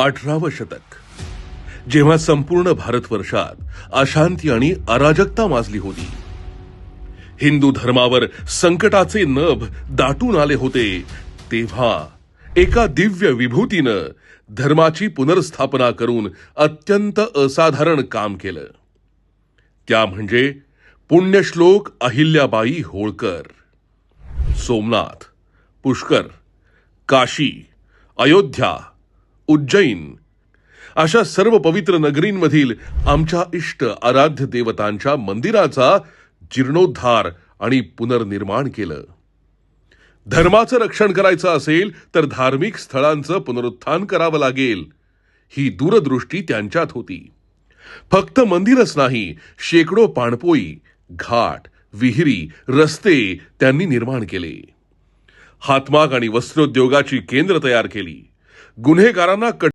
अठरावं शतक. जेव्हा संपूर्ण भारतवर्षात अशांती आणि अराजकता माजली होती हिंदू धर्मावर संकटाचे नभ दाटून आले होते तेव्हा एका दिव्य विभूतीनं धर्माची पुनर्स्थापना करून अत्यंत असाधारण काम केलं. त्या म्हणजे पुण्यश्लोक अहिल्याबाई होळकर सोमनाथ पुष्कर काशी अयोध्या उज्जैन. अशा सर्व पवित्र नगरींमधील आमच्या इष्ट आराध्य देवतांच्या मंदिराचा जीर्णोद्धार आणि पुनर्निर्माण केलं. धर्माचं रक्षण करायचं असेल तर धार्मिक स्थळांचं पुनरुत्थान करावं लागेल. ही दूरदृष्टी त्यांच्यात होती. फक्त मंदिरच नाही शेकडो पाणपोई घाट विहिरी रस्ते त्यांनी निर्माण केले. हातमाग आणि वस्त्रोद्योगाची केंद्र तयार केली. गुन्हेगारांना कट